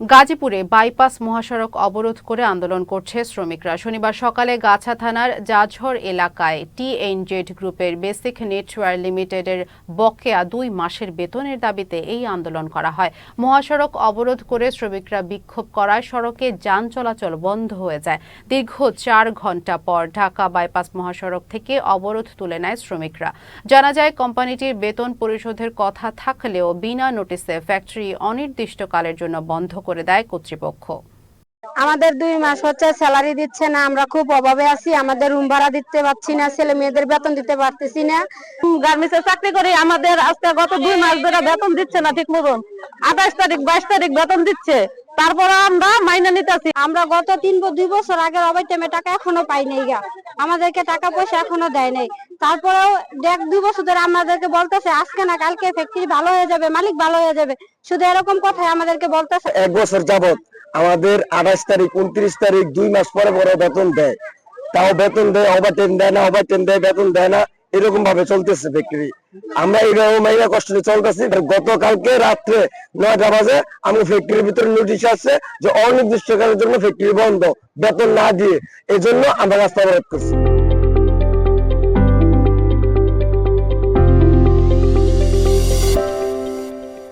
গাজীপুরে বাইপাস মহাসড়ক অবরোধ করে আন্দোলন করছে শ্রমিকরা। শনিবার সকালে গাছা থানার জাঝর এলাকায় টিএনজেড গ্রুপের বেসিক নেটওয়ার লিমিটেডের বকেয়া দুই মাসের বেতনের দাবিতে এই আন্দোলন করা হয়। মহাসড়ক অবরোধ করে শ্রমিকরা বিক্ষোভ করায় সড়কে যান চলাচল বন্ধ হয়ে যায়। দীর্ঘ চার ঘণ্টা পর ঢাকা বাইপাস মহাসড়ক থেকে অবরোধ তুলে নেয় শ্রমিকরা। জানা যায়, কোম্পানিটির বেতন পরিশোধের কথা থাকলেও বিনা নোটিসে ফ্যাক্টরি অনির্দিষ্টকালের জন্য বন্ধ করে দেয় কর্তৃপক্ষ। আমাদের দুই মাস হচ্ছে স্যালারি দিচ্ছে না আমরা খুব অভাবে আছি আমাদের রুম ভাড়া দিতে পারছি না ছেলে মেয়েদের বেতন দিতে পারতেছি না। গার্মেন্টসে চাকরি করি আমাদের আজকে গত দুই মাস ধরে বেতন দিচ্ছে না ঠিক মতন। আঠাশ তারিখ বাইশ তারিখ বেতন দিচ্ছে তারপরে আমরা মাইনে নিতেছি। আমরা গত তিন ব- দুই বছর আগের অবাই টাইমে টাকা এখনও পাই নাই গা। আমাদেরকে টাকা পয়সা এখনও দেয় নাই। তারপরেও দেখ দুই বছর ধরে আমাদেরকে বলতেছে, আজকে না কালকে ফ্যাক্টরি ভালো হয়ে যাবে, মালিক ভালো হয়ে যাবে। শুধু এরকম কথাই আমাদেরকে বলতেছে। এক বছর যাবত আমাদের আঠাশ তারিখ, উনত্রিশ তারিখ দুই মাস পরে পরে বেতন দেয়। তাও বেতন দেয় ওভার টাইম দেয় না ওভার টাইম দেয়, বেতন দেয় না, এরকম ভাবে চলতেছে ফ্যাক্টরি আমরা এইভাবে মাইনা কষ্ট চলতেছি গতকালকে রাত্রে নয়টা বাজে আমি ফ্যাক্টরির ভিতরে নোটিশ আসছে যে অনির্দিষ্টকালের জন্য ফ্যাক্টরি বন্ধ, বেতন না দিয়ে। এই জন্য আমরা রাস্তা অবরোধ করছি।